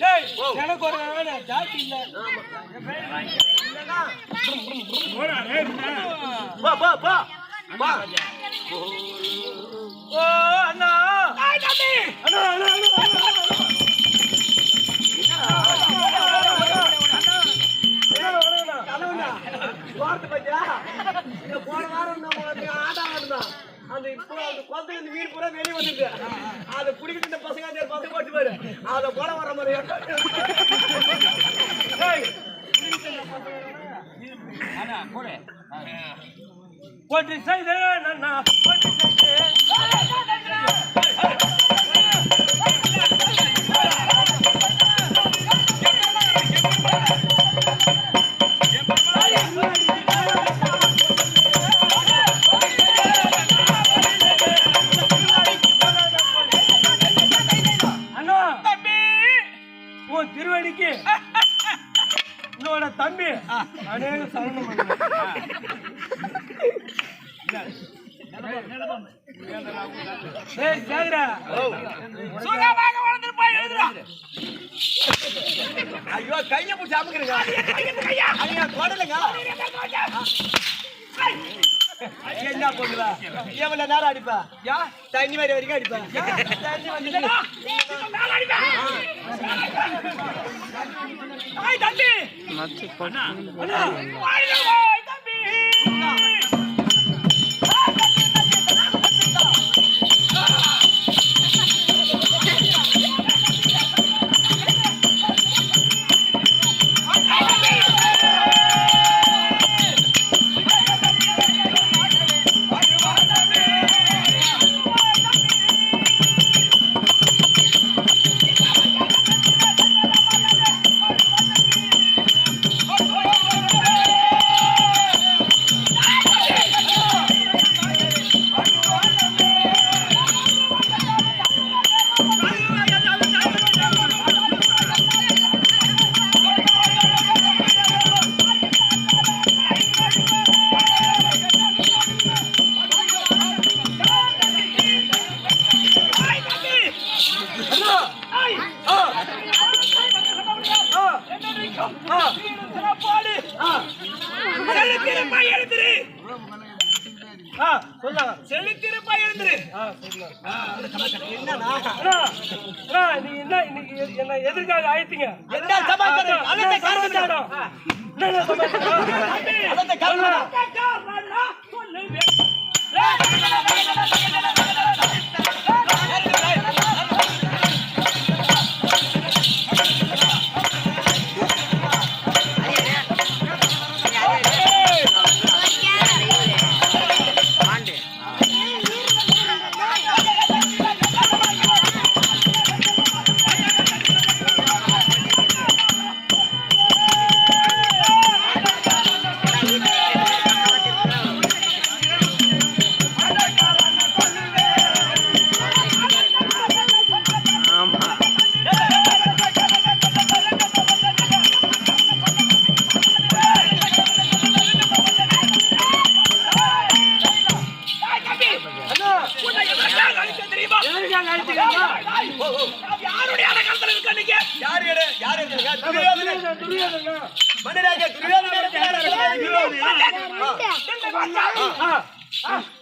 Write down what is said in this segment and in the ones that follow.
டேய், எனக்கு ஒரு அண்ணா. அண்ணா, அண்ணா, அண்ணா, பாத்தியா? இந்த போன வாரம் நம்ம வந்து ஆட்டம் ஆடுனோம். அந்த இப்போ அந்த குளத்துல இருந்து வீடு பூரா வெளியே வந்துருக்கு. அதை பிடிக்கிட்டு இந்த பசங்க பாரு. அதை போட வர்ற மாதிரி. ஒன்று செய்தேன் ஒன்று செய்தேன் உன்னோட தம்பி. அநேக சரணம் ஐயோ கைய பிடிச்சி அமுக்குறீங்க. ஐயா தொடலுங்க. என்ன பண்ணுவா எவ்வளவு நேரம் அடிப்பா? யா? தண்ணி வர வரைக்கும் அடிப்பா. தண்ணி வந்து தம்பி. எதற்காக ஆயிட்டீங்க என்ன சமாச்சாரம்? என்ன சமாச்சாரம்? என்ன சமாச்சாரம்? அதத்தை காரணம். சொல்லு.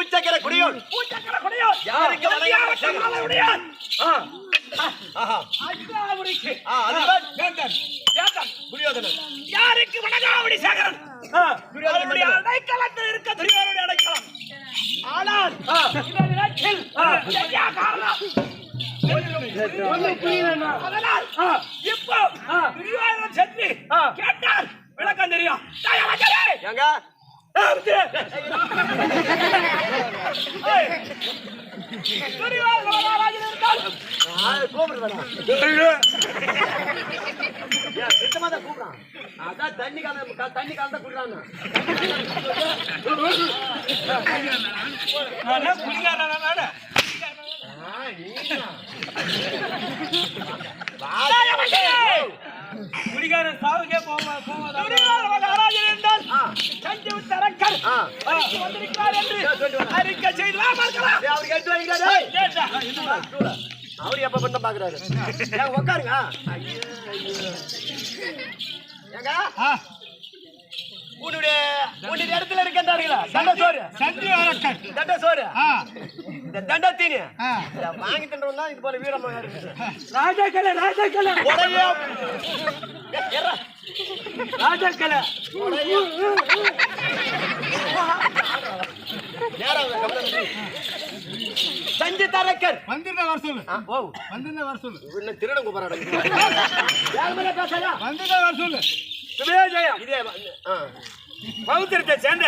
உச்சக்கர குடியோன். பூச்சக்கர கொடையோன். யாருக்கு. துரியோதனன். யாருக்கு வணங்காவடி சேகரன்? அவருடைய அடைக்கலத்தில் இருக்க துரியோனுடைய அடைக்கலம். ஆனால் இந்த நிலத்தில் ஐயா காரணம் அதனால் இப்போ துரியோதனன் சென்று கேட்டார் விளக்கம் தெரியும். கூப்பிடுறான். தண்ணி கலந்து தண்ணி கலந்தா குடிக்கிறான்னு. நானே குடிகாரனா. குடிகாரன் சாவுக்கே போவா போவாதா இருந்தால் ஆ, செஞ்சு விட்ட அரக்கர் வந்திருக்கிறார் என்று. அறிக்கை செய்து டேய். கேட்டா. சூடு. அவரு எப்ப பண்ண பாக்குறாரு உட்காருங்க உன்னுடைய உன்னுடைய இடத்துல இருக்கின்றார்களா? தண்ட சோறு. சந்தி வரக்கன் தண்ட சோறு. இந்த தண்ட தீனி வாங்கி தான் இது போல வீரமா இருக்குது ராஜாக்கலை ராஜாக்கலை உடைய. ராஜாக்கலை. சஞ்சித் அரக்கர். வந்திருந்த வர சொல்லு. ஓ. வந்திருந்த வர சொல்லு. திருடன் கூப்பிடறாங்க யார் மேல பேசாயா வந்திருந்த வர சொல்லு. சுபேஜயம் இதே பௌத்திரத்தை சேர்ந்த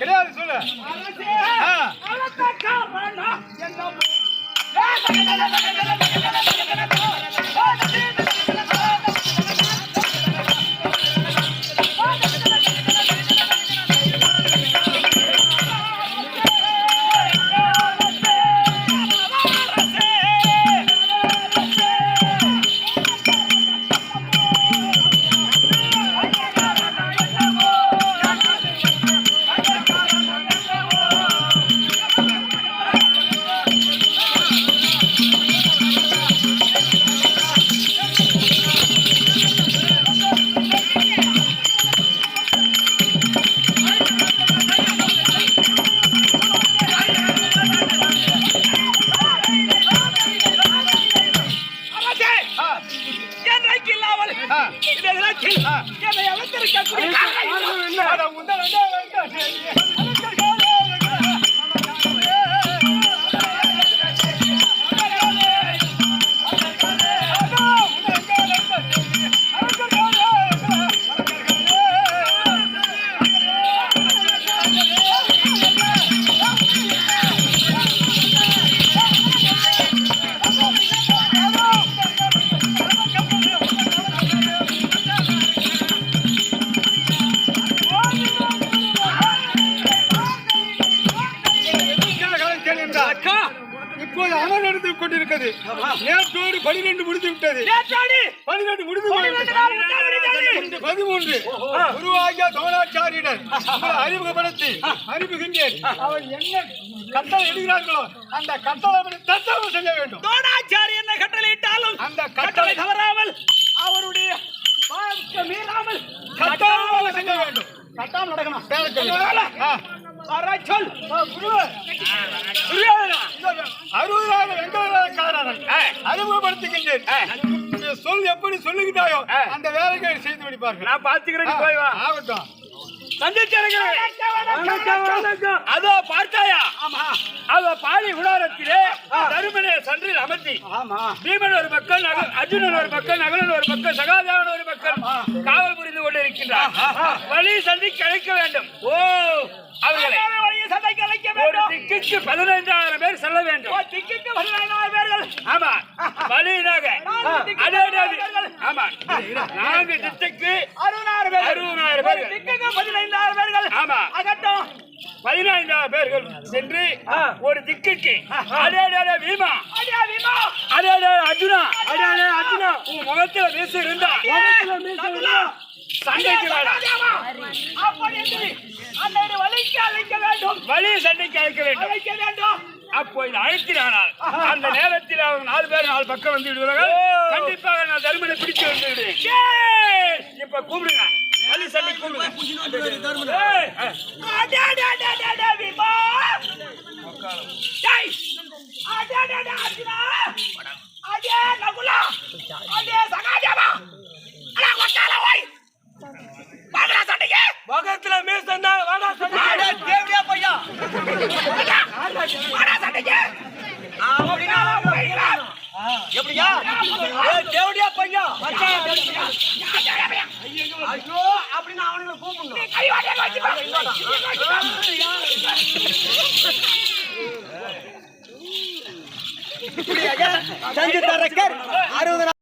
கிடையாது சொல்லு ஆ. கொண்டிருக்கிறது நேற்றோடு பனிரெண்டு முடிந்து விட்டது. பனிரெண்டு முடிந்து பதிமூன்று. குருவாகிய உங்களை அறிமுகப்படுத்தி அனுப்புகின்றேன் அவன் என்ன கட்டளை எடுக்கிறார்களோ அந்த கட்டளை தத்தவம் செய்ய வேண்டும். தோடாச்சாரி என்ன கட்டளையிட்டாலும் அந்த கட்டளை கட்டளை தவறாமல் அவருடைய மீறாமல் கட்டாயம் செய்ய வேண்டும். கட்டாயம் நடக்கணும். அறுபதாயிரம் வெங்கடக்காரன் அறிமுகப்படுத்துகின்றேன். சொல் எப்படி சொல்லுகிறாயோ அந்த வேலைகளை செய்து முடிப்பார்கள் நான் பாத்துக்கிறேன் ஆகட்டும். அதோ பார்த்தாயா? அதோ பாதி குடாரத்திலே தருமனை சன்றில் அமர்த்தி. ஆமா. பீமன் ஒரு பக்கம் அர்ஜுனன் ஒரு பக்கம் நகலன் ஒரு பக்கம் சகாதேவன் ஒரு பக்கம் காவல் புரிந்து கொண்டிருக்கின்றார் வழி சந்திக்க அழைக்க வேண்டும். ஓ. அவர்களை ஒரு திக்குக்கு பதினைந்தாயிரம் பேர் செல்ல வேண்டும். திக்குக்கு பதினைந்தாயிரம் பேர்கள். ஆமா. நேரம். ஆமா. நான்கு திட்டுக்கு அறுபதாயிரம் பேர் அறுபதாயிரம் பேர் திக்குக்கு பதினைந்தாயிரம் பேர்கள். ஆமா. அகட்டும் பதினைந்தாயிரம் பேர்கள் சென்று ஒரு திக்குக்கு. அர்ஜுனா அதே நேரம் அர்ஜுனா. உன் முகத்துல மீசு இருந்தா. முகத்துல மீசு இருந்தா. சண்டைக்கு வேண்டாம் வழி சண்டைக்கு அழைக்க வேண்டும். அப்போ இது அழைக்கிறானால் அந்த நேரத்தில் அவங்க நாலு பேர் நாலு பக்கம் வந்து விடுவார்கள். கண்டிப்பாக நான் தருமனை பிடிச்சு வந்து விடுவேன்! இப்ப கூப்பிடுங்க. வழி சண்டை கூப்பிடுங்க. ஏய்! பக்கத்துல எப்படியா தேவடியா பையா ஐயோ அப்படின்னு அவனுங்களை கூப்பிடணும் செஞ்சு தரக்கர் அறுபது